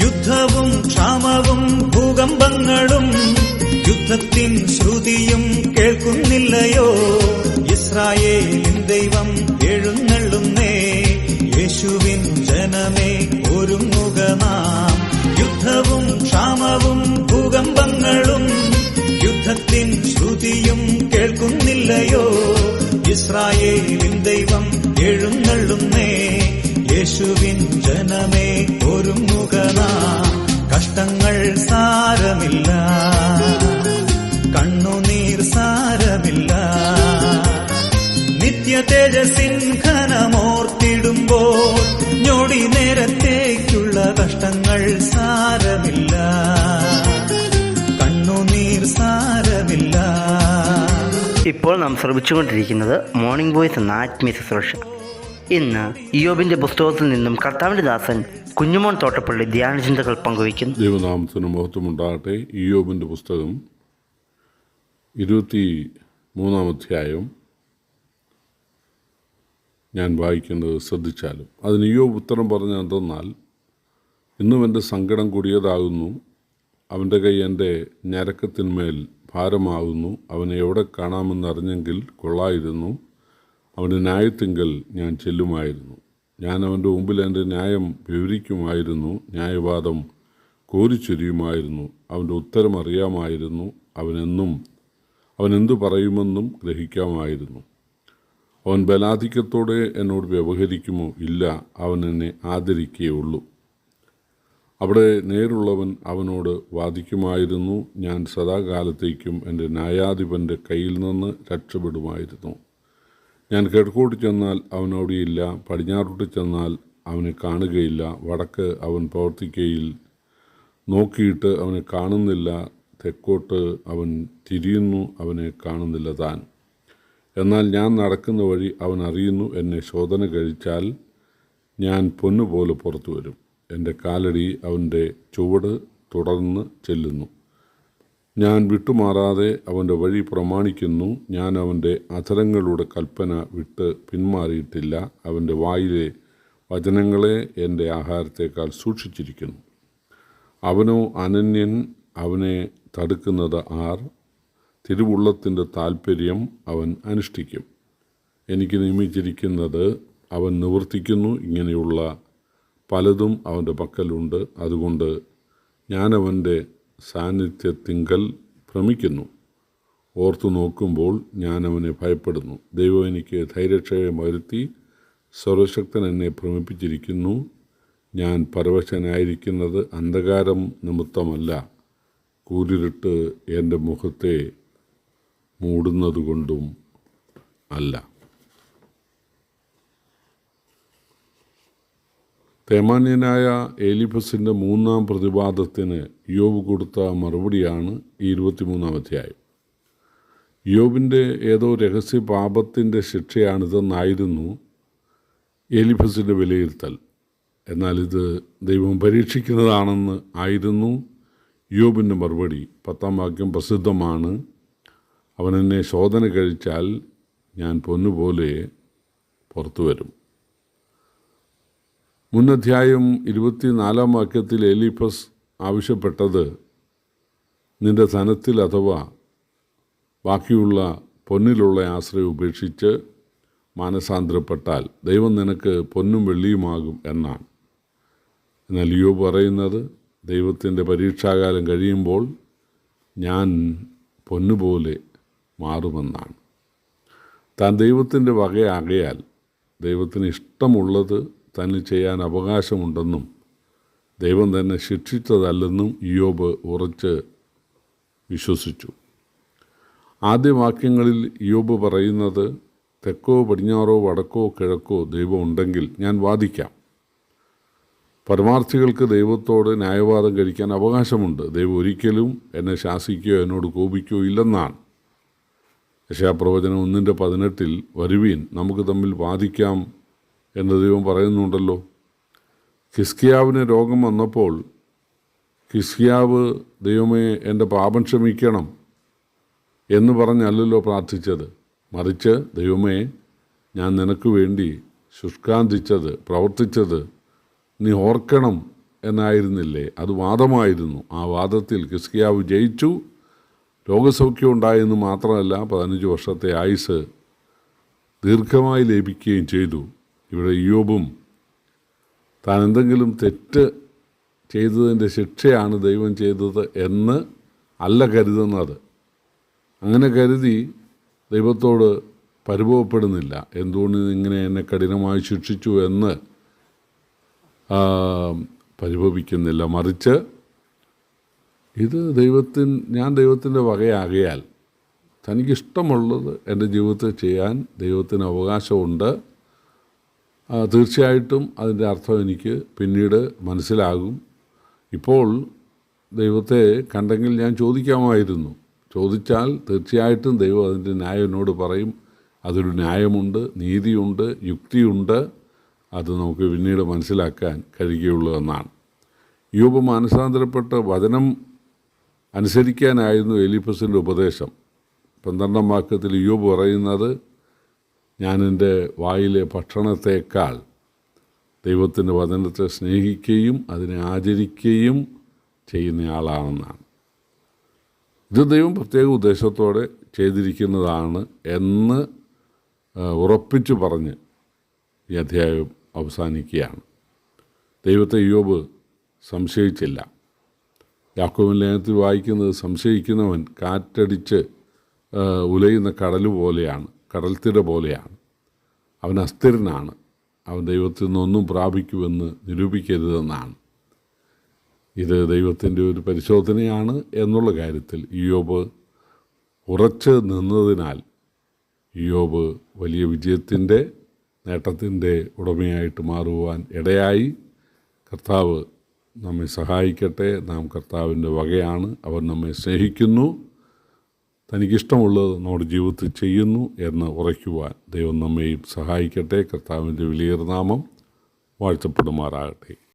യുദ്ധവും ക്ഷാമവും ഭൂകമ്പങ്ങളും യുദ്ധത്തിൻ ശ്രുതിയും കേൾക്കുന്നില്ലയോ? ഇസ്രായേലിൻ ദൈവം എഴുന്നള്ളുന്നേ യേശുവിൻ ജനമേ ഒരുങ്ങുക യുദ്ധവും ക്ഷാമവും ഭൂകമ്പങ്ങളും യുദ്ധത്തിൻ ശ്രുതിയും കേൾക്കുന്നില്ലയോ? ഇസ്രായേലിൻ ദൈവം എഴുന്നള്ളുന്നേ യേശുവിൻ ജനമേ കഷ്ടങ്ങൾ സാരമില്ല. സാരമില്ല. കഷ്ടങ്ങൾ സാരമില്ല. സാരമില്ല. ഇപ്പോൾ നാം ശ്രമിച്ചുകൊണ്ടിരിക്കുന്നത് മോർണിംഗ് വോയിസ് എന്ന ആത്മീയ ശുശ്രൂഷ ഇന്ന് യോബിന്റെ പുസ്തകത്തിൽ നിന്നും കർത്താവിന്റെ ദാസൻ കുഞ്ഞുമോൻ തോട്ടപ്പള്ളി ധ്യാനചിന്തകൾ പങ്കുവയ്ക്കുന്നു. ദൈവനാമത്തിന് മഹത്വമുണ്ടാകട്ടെ. ഇയോബിന്റെ പുസ്തകം ഇരുപത്തി മൂന്നാം അധ്യായം. ഞാൻ വായിക്കുന്നത് ശ്രദ്ധിച്ചാലും. അതിന് ഇയോബ് ഉത്തരം പറഞ്ഞ എന്തെന്നാൽ ഇന്നും എന്റെ സങ്കടം കൂടിയതാകുന്നു. അവന്റെ കൈ എന്റെ ഞരക്കത്തിന്മേൽ ഭാരമാകുന്നു. അവനെ എവിടെ കാണാമെന്നറിഞ്ഞെങ്കിൽ കൊള്ളായിരുന്നു. അവന്റെ ന്യായത്തിങ്കൽ ഞാൻ ചെല്ലുമായിരുന്നു. ഞാൻ അവന്റെ മുമ്പിൽ എന്റെ ന്യായം വിവരിക്കുമായിരുന്നു ന്യായവാദം കോരിച്ചൊരിയുമായിരുന്നു അവന്റെ ഉത്തരം അറിയാമായിരുന്നു അവനെന്നും അവൻ എന്തു പറയുമെന്നും ഗ്രഹിക്കാമായിരുന്നു. അവൻ ബലാധിക്യത്തോടെ എന്നോട് വ്യവഹരിക്കുമോ? ഇല്ല അവൻ എന്നെ ആദരിക്കുകയുള്ളൂ അവിടെ നേരുള്ളവൻ അവനോട് വാദിക്കുമായിരുന്നു ഞാൻ സദാകാലത്തേക്കും എന്റെ ന്യായാധിപന്റെ കയ്യിൽ നിന്ന് രക്ഷപ്പെടുമായിരുന്നു. ഞാൻ കിഴക്കോട്ട് ചെന്നാൽ അവൻ അവിടെയില്ല പടിഞ്ഞാറോട്ട് ചെന്നാൽ അവനെ കാണുകയില്ല വടക്ക് അവൻ പ്രവർത്തിക്കയിൽ നോക്കിയിട്ട് അവനെ കാണുന്നില്ല തെക്കോട്ട് അവൻ തിരിയുന്നു അവനെ കാണുന്നില്ല താൻ. എന്നാൽ ഞാൻ നടക്കുന്ന വഴി അവൻ അറിയുന്നു എന്നെ ശോധന കഴിച്ചാൽ ഞാൻ പൊന്നുപോലെ പുറത്തു വരും. എന്റെ കാലടി അവന്റെ ചുവട് തുടർന്ന് ചെല്ലുന്നു. ഞാൻ വിട്ടുമാറാതെ അവന്റെ വഴി പ്രമാണിക്കുന്നു. ഞാൻ അവന്റെ അധരങ്ങളുടെ കൽപ്പന വിട്ട് പിന്മാറിയിട്ടില്ല. അവന്റെ വായിലെ വചനങ്ങളെ എന്റെ ആഹാരത്തേക്കാൾ സൂക്ഷിച്ചിരിക്കുന്നു. അവനോ അനന്യൻ അവനെ തടുക്കുന്നത് ആർ? തിരുവുള്ളത്തിന്റെ താൽപ്പര്യം അവൻ അനുഷ്ഠിക്കും. എനിക്ക് നിയമിച്ചിരിക്കുന്നത് അവൻ നിവർത്തിക്കുന്നു. ഇങ്ങനെയുള്ള പലതും അവന്റെ പക്കലുണ്ട്. അതുകൊണ്ട് ഞാനവന്റെ സാന്നിധ്യത്തിങ്കൽ ഭ്രമിക്കുന്നു. ഓർത്തു നോക്കുമ്പോൾ ഞാൻ അവനെ ഭയപ്പെടുന്നു. ദൈവം എനിക്ക് ധൈര്യക്ഷയം വരുത്തി സർവശക്തൻ എന്നെ ഭ്രമിപ്പിച്ചിരിക്കുന്നു. ഞാൻ പരവശനായിരിക്കുന്നത് അന്ധകാരം നിമിത്തമല്ല. കൂരിരുട്ട് എന്റെ മുഖത്തെ മൂടുന്നതുകൊണ്ടും അല്ല. തേമാന്യനായ ഏലിഫസിന്റെ മൂന്നാം പ്രതിവാദത്തിന് യോബ് കൊടുത്ത മറുപടിയാണ് ഈ ഇരുപത്തിമൂന്നാം അധ്യായം. യോബിന്റെ ഏതോ രഹസ്യ പാപത്തിന്റെ ശിക്ഷയാണിതെന്നായിരുന്നു ഏലിഫസിന്റെ വിലയിരുത്തൽ. എന്നാൽ ഇത് ദൈവം പരീക്ഷിക്കുന്നതാണെന്ന് ആയിരുന്നു യോബിന്റെ മറുപടി. പത്താം വാക്യം പ്രസിദ്ധമാണ് അവൻ എന്നെ ശോധന കഴിച്ചാൽ ഞാൻ പൊന്നുപോലെ പുറത്തു വരും മുന്നധ്യായം ഇരുപത്തിനാലാം വാക്യത്തിൽ എലിഫസ് ആവശ്യപ്പെട്ടത് നിന്റെ ധനത്തിൽ അഥവാ ബാക്കിയുള്ള പൊന്നിലുള്ള ആശ്രയം ഉപേക്ഷിച്ച് മാനസാന്തരപ്പെട്ടാൽ ദൈവം നിനക്ക് പൊന്നും വെള്ളിയുമാകും എന്നാണ്. എന്നാൽ യോ പറയുന്നത് ദൈവത്തിന്റെ പരീക്ഷാകാലം കഴിയുമ്പോൾ ഞാൻ പൊന്നുപോലെ മാറുമെന്നാണ്. താൻ ദൈവത്തിന്റെ വകയാകയാൽ ദൈവത്തിന് ഇഷ്ടമുള്ളത് തന്നിൽ ചെയ്യാൻ അവകാശമുണ്ടെന്നും ദൈവം തന്നെ ശിക്ഷിച്ചതല്ലെന്നും യോബ് ഉറച്ച് വിശ്വസിച്ചു. ആദ്യ വാക്യങ്ങളിൽ ഇയോബ് പറയുന്നത് തെക്കോ പടിഞ്ഞാറോ വടക്കോ കിഴക്കോ ദൈവം ഉണ്ടെങ്കിൽ ഞാൻ വാദിക്കാം. പരമാർത്ഥികൾക്ക് ദൈവത്തോട് ന്യായവാദം കഴിക്കാൻ അവകാശമുണ്ട്. ദൈവം ഒരിക്കലും എന്നെ ശാസിക്കുകയോ എന്നോട് കോപിക്കുകയോ ഇല്ലെന്നാണ്. യശാപ്രവചനം ഒന്നിന്റെ പതിനെട്ടിൽ വരുവീൻ നമുക്ക് തമ്മിൽ വാദിക്കാം എന്ന് ദൈവം പറയുന്നുണ്ടല്ലോ. ഹിസ്കിയാവിന് രോഗം വന്നപ്പോൾ ഹിസ്കിയാവ് ദൈവമേ എന്റെ പാപം ക്ഷമിക്കണം എന്ന് പറഞ്ഞല്ലല്ലോ പ്രാർത്ഥിച്ചത്. മറിച്ച് ദൈവമേ ഞാൻ നിനക്ക് വേണ്ടി ശുഷ്കാന്തിച്ചത് പ്രവർത്തിച്ചത് നീ ഓർക്കണം എന്നായിരുന്നില്ലേ? അത് വാദമായിരുന്നു. ആ വാദത്തിൽ കിസ്കിയാവ് ജയിച്ചു. രോഗസൗഖ്യം ഉണ്ടായെന്ന് മാത്രമല്ല പതിനഞ്ച് വർഷത്തെ ആയുസ് ദീർഘമായി ലഭിക്കുകയും ചെയ്തു. ഇവിടെ യോബും താൻ എന്തെങ്കിലും തെറ്റ് ചെയ്തതിന്റെ ശിക്ഷയാണ് ദൈവം ചെയ്തത് എന്ന് അല്ല കരുതുന്നത്. അങ്ങനെ കരുതി ദൈവത്തോട് പരിഭവപ്പെടുന്നില്ല. എന്തുകൊണ്ട് ഇങ്ങനെ എന്നെ കഠിനമായി ശിക്ഷിച്ചു എന്ന് പരിഭവിക്കുന്നില്ല. മറിച്ച് ഇത് ദൈവത്തിൻ ഞാൻ ദൈവത്തിന്റെ വകയാകയാൽ തനിക്കിഷ്ടമുള്ളത് എന്റെ ജീവിതത്തിൽ ചെയ്യാൻ ദൈവത്തിന് അവകാശമുണ്ട്. തീർച്ചയായിട്ടും അതിന്റെ അർത്ഥം എനിക്ക് പിന്നീട് മനസ്സിലാകും. ഇപ്പോൾ ദൈവത്തെ കണ്ടെങ്കിൽ ഞാൻ ചോദിക്കാമായിരുന്നു. ചോദിച്ചാൽ തീർച്ചയായിട്ടും ദൈവം അതിന്റെ ന്യായം എന്നോട് പറയും. അതൊരു ന്യായമുണ്ട് നീതിയുണ്ട് യുക്തിയുണ്ട്. അത് നമുക്ക് പിന്നീട് മനസ്സിലാക്കാൻ കഴിയുകയുള്ളൂ എന്നാണ്. യൂപ മാനസാന്തരപ്പെട്ട വചനം അനുസരിക്കാനായിരുന്നു എലിപ്പസിന്റെ ഉപദേശം. പന്ത്രണ്ടാം വാക്യത്തിൽ യൂബ് പറയുന്നത് ഞാൻ എന്റെ വായിലെ ഭക്ഷണത്തേക്കാൾ ദൈവത്തിന്റെ വചനത്തെ സ്നേഹിക്കുകയും അതിനെ ആചരിക്കുകയും ചെയ്യുന്നയാളാണെന്നാണ്. ഇത് ദൈവം പ്രത്യേക ഉദ്ദേശത്തോടെ ചെയ്തിരിക്കുന്നതാണ് എന്ന് ഉറപ്പിച്ചു പറഞ്ഞ് ഈ അധ്യായം അവസാനിക്കുകയാണ്. ദൈവത്തെ യോബ് സംശയിച്ചില്ല. യാക്കോബിൻ ലേഖനത്തിൽ വായിക്കുന്നത് സംശയിക്കുന്നവൻ കാറ്റടിച്ച് ഉലയുന്ന കടൽ പോലെയാണ്. കടൽത്തിര പോലെയാണ്. അവൻ അസ്ഥിരനാണ്. അവൻ ദൈവത്തിൽ നിന്നൊന്നും പ്രാപിക്കുമെന്ന് നിരൂപിക്കരുതെന്നാണ്. ഇത് ദൈവത്തിന്റെ ഒരു പരിശോധനയാണ് എന്നുള്ള കാര്യത്തിൽ യോബ് ഉറച്ച് നിന്നതിനാൽ യോബ് വലിയ വിജയത്തിന്റെ നേട്ടത്തിന്റെ ഉടമയായിട്ട് മാറുവാൻ ഇടയായി. കർത്താവ് നമ്മെ സഹായിക്കട്ടെ. നാം കർത്താവിന്റെ വകയാണ്. അവൻ നമ്മെ സ്നേഹിക്കുന്നു. തനിക്കിഷ്ടമുള്ളത് നമ്മുടെ ജീവിതത്തിൽ ചെയ്യുന്നു എന്ന് ഉറയ്ക്കുവാൻ ദൈവം നമ്മെയും സഹായിക്കട്ടെ. കർത്താവിന്റെ വലിയ നാമം വാഴ്ത്തപ്പെടുമാറാകട്ടെ.